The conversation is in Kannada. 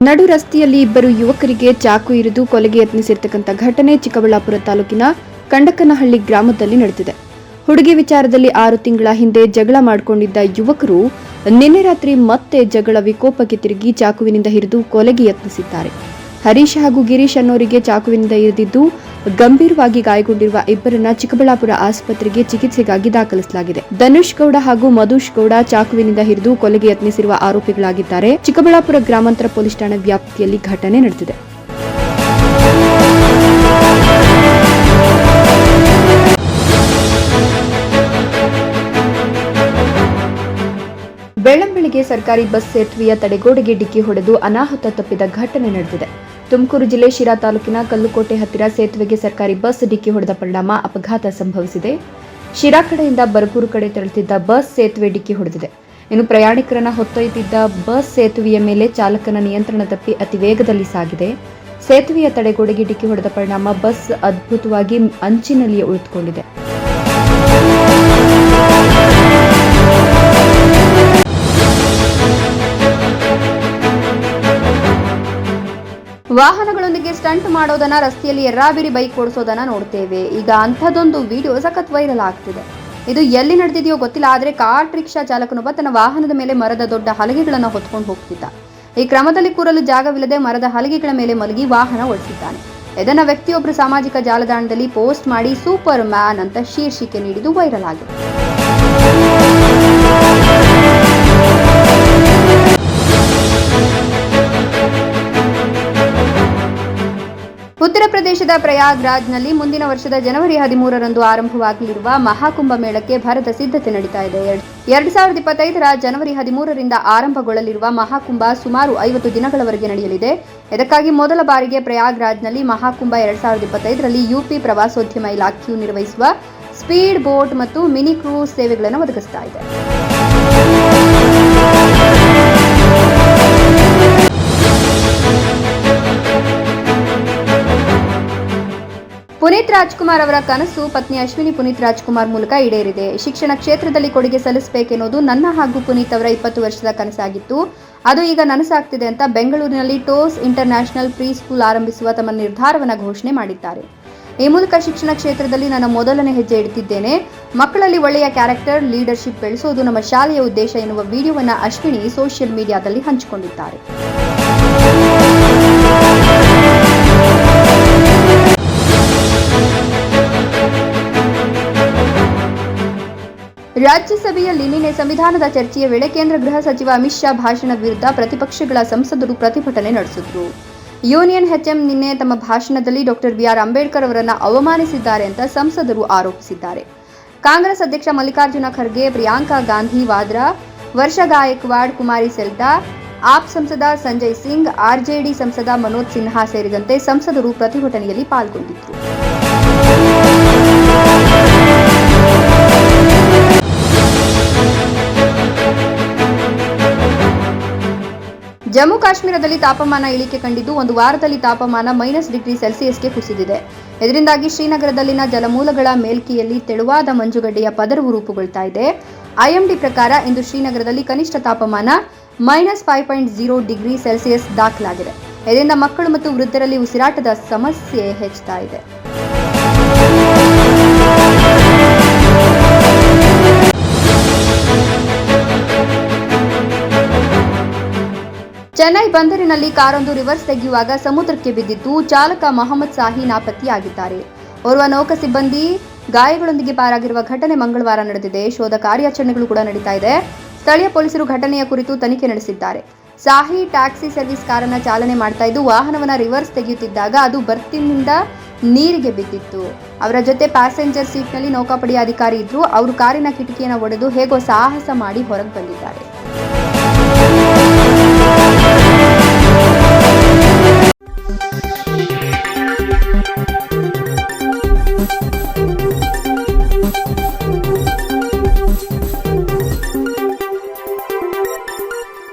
ನಡು ರಸ್ತೆಯಲ್ಲಿ ಇಬ್ಬರು ಯುವಕರಿಗೆ ಚಾಕು ಇರಿದು ಕೊಲೆಗೆ ಯತ್ನಿಸಿರ್ತಕ್ಕಂಥ ಘಟನೆ ಚಿಕ್ಕಬಳ್ಳಾಪುರ ತಾಲೂಕಿನ ಕಂಡಕನಹಳ್ಳಿ ಗ್ರಾಮದಲ್ಲಿ ನಡೆದಿದೆ. ಹುಡುಗಿ ವಿಚಾರದಲ್ಲಿ ಆರು ತಿಂಗಳ ಹಿಂದೆ ಜಗಳ ಮಾಡಿಕೊಂಡಿದ್ದ ಯುವಕರು ನಿನ್ನೆ ರಾತ್ರಿ ಮತ್ತೆ ಜಗಳ ವಿಕೋಪಕ್ಕೆ ತಿರುಗಿ ಚಾಕುವಿನಿಂದ ಹಿರಿದು ಕೊಲೆಗೆ ಯತ್ನಿಸಿದ್ದಾರೆ. ಹರೀಶ್ ಹಾಗೂ ಗಿರೀಶ್ ಅನ್ನೋರಿಗೆ ಚಾಕುವಿನಿಂದ ಇರಿದಿದ್ದು, ಗಂಭೀರವಾಗಿ ಗಾಯಗೊಂಡಿರುವ ಇಬ್ಬರನ್ನ ಚಿಕ್ಕಬಳ್ಳಾಪುರ ಆಸ್ಪತ್ರೆಗೆ ಚಿಕಿತ್ಸೆಗಾಗಿ ದಾಖಲಿಸಲಾಗಿದೆ. ಧನುಷ್ ಗೌಡ ಹಾಗೂ ಮಧುಷ್ ಗೌಡ ಚಾಕುವಿನಿಂದ ಹಿಡಿದು ಕೊಲೆಗೆ ಯತ್ನಿಸಿರುವ ಆರೋಪಿಗಳಾಗಿದ್ದಾರೆ. ಚಿಕ್ಕಬಳ್ಳಾಪುರ ಗ್ರಾಮಾಂತರ ಪೊಲೀಸ್ ಠಾಣೆ ವ್ಯಾಪ್ತಿಯಲ್ಲಿ ಘಟನೆ ನಡೆದಿದೆ. ಬೆಳ್ಳಂಬೆಳಿಗ್ಗೆ ಸರ್ಕಾರಿ ಬಸ್ ಸೇತುವೆಯ ತಡೆಗೋಡೆಗೆ ಡಿಕ್ಕಿ ಹೊಡೆದು ಅನಾಹುತ ತಪ್ಪಿದ ಘಟನೆ ನಡೆದಿದೆ. ತುಮಕೂರು ಜಿಲ್ಲೆ ಶಿರಾ ತಾಲೂಕಿನ ಕಲ್ಲುಕೋಟೆ ಹತ್ತಿರ ಸೇತುವೆಗೆ ಸರ್ಕಾರಿ ಬಸ್ ಡಿಕ್ಕಿ ಹೊಡೆದ ಪರಿಣಾಮ ಅಪಘಾತ ಸಂಭವಿಸಿದೆ. ಶಿರಾ ಕಡೆಯಿಂದ ಬರಗೂರು ಕಡೆ ತೆರಳುತ್ತಿದ್ದ ಬಸ್ ಸೇತುವೆ ಡಿಕ್ಕಿ ಹೊಡೆದಿದೆ. ಇನ್ನು ಪ್ರಯಾಣಿಕರನ್ನ ಹೊತ್ತೊಯ್ದಿದ್ದ ಬಸ್ ಸೇತುವೆಯ ಮೇಲೆ ಚಾಲಕನ ನಿಯಂತ್ರಣ ತಪ್ಪಿ ಅತಿ ವೇಗದಲ್ಲಿ ಸಾಗಿದೆ. ಸೇತುವೆಯ ತಡೆಗೋಡೆಗೆ ಡಿಕ್ಕಿ ಹೊಡೆದ ಪರಿಣಾಮ ಬಸ್ ಅದ್ಭುತವಾಗಿ ಅಂಚಿನಲ್ಲಿಯೇ ಉಳಿದುಕೊಂಡಿದೆ. ವಾಹನಗಳೊಂದಿಗೆ ಸ್ಟಂಟ್ ಮಾಡೋದನ್ನ ರಸ್ತೆಯಲ್ಲಿ ಎರ್ರಾಬಿರಿ ಬೈಕ್ ಓಡಿಸೋದನ್ನ ನೋಡ್ತೇವೆ. ಈಗ ಅಂಥದ್ದೊಂದು ವಿಡಿಯೋ ಸಖತ್ ವೈರಲ್ ಆಗ್ತಿದೆ. ಇದು ಎಲ್ಲಿ ನಡೆದಿದೆಯೋ ಗೊತ್ತಿಲ್ಲ, ಆದರೆ ಕಾಟ್ ರಿಕ್ಷಾ ಚಾಲಕನೊಬ್ಬ ತನ್ನ ವಾಹನದ ಮೇಲೆ ಮರದ ದೊಡ್ಡ ಹಲಗೆಗಳನ್ನು ಹೊತ್ಕೊಂಡು ಹೋಗ್ತಿದ್ದ. ಈ ಕ್ರಮದಲ್ಲಿ ಕೂರಲು ಜಾಗವಿಲ್ಲದೆ ಮರದ ಹಲಗೆಗಳ ಮೇಲೆ ಮಲಗಿ ವಾಹನ ಓಡಿಸಿದ್ದಾನೆ. ಇದನ್ನ ವ್ಯಕ್ತಿಯೊಬ್ಬರು ಸಾಮಾಜಿಕ ಜಾಲತಾಣದಲ್ಲಿ ಪೋಸ್ಟ್ ಮಾಡಿ ಸೂಪರ್ ಮ್ಯಾನ್ ಅಂತ ಶೀರ್ಷಿಕೆ ನೀಡಿದ್ದು ವೈರಲ್ ಆಗಿದೆ. ಪ್ರದೇಶದ ಪ್ರಯಾಗ್ರಾಜ್ನಲ್ಲಿ ಮುಂದಿನ ವರ್ಷದ ಜನವರಿ ಹದಿಮೂರರಂದು ಆರಂಭವಾಗಲಿರುವ ಮಹಾಕುಂಭ ಮೇಳಕ್ಕೆ ಭಾರತ ಸಿದ್ಧತೆ ನಡೀತಾ ಇದೆ. ಎರಡ್ ಸಾವಿರದ ಇಪ್ಪತ್ತೈದರ ಜನವರಿ ಹದಿಮೂರರಿಂದ ಆರಂಭಗೊಳ್ಳಲಿರುವ ಮಹಾಕುಂಭ ಸುಮಾರು ಐವತ್ತು ದಿನಗಳವರೆಗೆ ನಡೆಯಲಿದೆ. ಇದಕ್ಕಾಗಿ ಮೊದಲ ಬಾರಿಗೆ ಪ್ರಯಾಗ್ರಾಜ್ನಲ್ಲಿ ಮಹಾಕುಂಭ ಎರಡ್ ಸಾವಿರದ ಇಪ್ಪತ್ತೈದರಲ್ಲಿ ಯುಪಿ ಪ್ರವಾಸೋದ್ಯಮ ಇಲಾಖೆಯು ನಿರ್ವಹಿಸುವ ಸ್ಪೀಡ್ ಬೋಟ್ ಮತ್ತು ಮಿನಿ ಕ್ರೂಸ್ ಸೇವೆಗಳನ್ನು ಒದಗಿಸ್ತಾ ಇದೆ. ರಾಜ್ಕುಮಾರ್ ಅವರ ಕನಸು, ಪತ್ನಿ ಅಶ್ವಿನಿ ಪುನೀತ್ ರಾಜ್ಕುಮಾರ್ ಮೂಲಕ ಈಡೇರಿದೆ. ಶಿಕ್ಷಣ ಕ್ಷೇತ್ರದಲ್ಲಿ ಕೊಡುಗೆ ಸಲ್ಲಿಸಬೇಕೆನ್ನುವುದು ನನ್ನ ಹಾಗೂ ಪುನೀತ್ ಅವರ ಇಪ್ಪತ್ತು ವರ್ಷದ ಕನಸಾಗಿತ್ತು. ಅದು ಈಗ ನನಸಾಗ್ತಿದೆ ಅಂತ ಬೆಂಗಳೂರಿನಲ್ಲಿ ಟೋಸ್ ಇಂಟರ್ನ್ಯಾಷನಲ್ ಪ್ರೀ ಸ್ಕೂಲ್ ಆರಂಭಿಸುವ ತಮ್ಮ ನಿರ್ಧಾರವನ್ನು ಘೋಷಣೆ ಮಾಡಿದ್ದಾರೆ. ಈ ಮೂಲಕ ಶಿಕ್ಷಣ ಕ್ಷೇತ್ರದಲ್ಲಿ ನನ್ನ ಮೊದಲನೇ ಹೆಜ್ಜೆ ಇಡ್ತಿದ್ದೇನೆ. ಮಕ್ಕಳಲ್ಲಿ ಒಳ್ಳೆಯ ಕ್ಯಾರೆಕ್ಟರ್, ಲೀಡರ್ಶಿಪ್ ಬೆಳೆಸೋದು ನಮ್ಮ ಶಾಲೆಯ ಉದ್ದೇಶ ಎನ್ನುವ ವಿಡಿಯೋವನ್ನು ಅಶ್ವಿನಿ ಸೋಷಿಯಲ್ ಮೀಡಿಯಾದಲ್ಲಿ ಹಂಚಿಕೊಂಡಿದ್ದಾರೆ. ರಾಜ್ಯಸಭೆಯಲ್ಲಿ ನಿನ್ನೆ ಸಂವಿಧಾನದ ಚರ್ಚೆಯ ವೇಳೆ ಕೇಂದ್ರ ಗೃಹ ಸಚಿವ ಅಮಿತ್ ಶಾ ಭಾಷಣ ವಿರುದ್ಧ ಪ್ರತಿಪಕ್ಷಗಳ ಸಂಸದರು ಪ್ರತಿಭಟನೆ ನಡೆಸಿದ್ರು. ಯೂನಿಯನ್ ಎಚ್ಎಂ ನಿನ್ನೆ ತಮ್ಮ ಭಾಷಣದಲ್ಲಿ ಡಾಕ್ಟರ್ ಬಿಆರ್ ಅಂಬೇಡ್ಕರ್ ಅವರನ್ನು ಅವಮಾನಿಸಿದ್ದಾರೆ ಅಂತ ಸಂಸದರು ಆರೋಪಿಸಿದ್ದಾರೆ. ಕಾಂಗ್ರೆಸ್ ಅಧ್ಯಕ್ಷ ಮಲ್ಲಿಕಾರ್ಜುನ ಖರ್ಗೆ, ಪ್ರಿಯಾಂಕಾ ಗಾಂಧಿ, ವಾದ್ರಾ, ವರ್ಷ ಗಾಯಕ್ವಾಡ್ ಕುಮಾರಿ ಸೆಲ್ಟಾ, ಆಪ್ ಸಂಸದ ಸಂಜಯ್ ಸಿಂಗ್ ಆರ್ಜೆಡಿ ಸಂಸದ ಮನೋಜ್ ಸಿನ್ಹಾ ಸೇರಿದಂತೆ ಸಂಸದರು ಪ್ರತಿಭಟನೆಯಲ್ಲಿ ಪಾಲ್ಗೊಂಡಿದ್ದರು ಜಮ್ಮು ಕಾಶ್ಮೀರದಲ್ಲಿ ತಾಪಮಾನ ಇಳಿಕೆ ಕಂಡಿದ್ದು ಒಂದು ವಾರದಲ್ಲಿ ತಾಪಮಾನ ಮೈನಸ್ ಡಿಗ್ರಿ ಸೆಲ್ಸಿಯಸ್ಗೆ ಕುಸಿದಿದೆ. ಇದರಿಂದಾಗಿ ಶ್ರೀನಗರದಲ್ಲಿನ ಜಲಮೂಲಗಳ ಮೇಲ್ಕೆಯಲ್ಲಿ ತೆಳುವಾದ ಮಂಜುಗಡ್ಡೆಯ ಪದರವು ರೂಪುಗೊಳ್ತಾ ಇದೆ. ಐಎಂಡಿ ಪ್ರಕಾರ ಇಂದು ಶ್ರೀನಗರದಲ್ಲಿ ಕನಿಷ್ಠ ತಾಪಮಾನ minus five point zero degree Celsius ದಾಖಲಾಗಿದೆ. ಇದರಿಂದ ಮಕ್ಕಳು ಮತ್ತು ವೃದ್ಧರಲ್ಲಿ ಉಸಿರಾಟದ ಸಮಸ್ಯೆ ಹೆಚ್ಚುತ್ತಾ ಇದೆ. ಚೆನ್ನೈ ಬಂದರಿನಲ್ಲಿ ಕಾರೊಂದು ರಿವರ್ಸ್ ತೆಗೆಯುವಾಗ ಸಮುದ್ರಕ್ಕೆ ಬಿದ್ದಿದ್ದು ಚಾಲಕ ಮೊಹಮ್ಮದ್ ಸಾಹಿ ನಾಪತ್ತೆಯಾಗಿದ್ದಾರೆ ಓರ್ವ ನೌಕ ಸಿಬ್ಬಂದಿ ಗಾಯಗಳೊಂದಿಗೆ ಪಾರಾಗಿರುವ ಘಟನೆ ಮಂಗಳವಾರ ನಡೆದಿದೆ. ಶೋಧ ಕಾರ್ಯಾಚರಣೆಗಳು ಕೂಡ ನಡೀತಾ ಇದೆ. ಸ್ಥಳೀಯ ಪೊಲೀಸರು ಘಟನೆಯ ಕುರಿತು ತನಿಖೆ ನಡೆಸಿದ್ದಾರೆ. ಸಾಹಿ ಟ್ಯಾಕ್ಸಿ ಸರ್ವಿಸ್ ಕಾರನ್ನ ಚಾಲನೆ ಮಾಡ್ತಾ ಇದ್ದು ವಾಹನವನ್ನ ರಿವರ್ಸ್ ತೆಗೆಯುತ್ತಿದ್ದಾಗ ಅದು ಬರ್ತಿನಿಂದ ನೀರಿಗೆ ಬಿದ್ದಿತ್ತು. ಅವರ ಜೊತೆ ಪ್ಯಾಸೆಂಜರ್ ಸೀಟ್ನಲ್ಲಿ ನೌಕಾಪಡೆಯ ಅಧಿಕಾರಿ ಇದ್ರು. ಅವರು ಕಾರಿನ ಕಿಟಕಿಯನ್ನು ಒಡೆದು ಹೇಗೋ ಸಾಹಸ ಮಾಡಿ ಹೊರಗೆ ಬಂದಿದ್ದಾರೆ.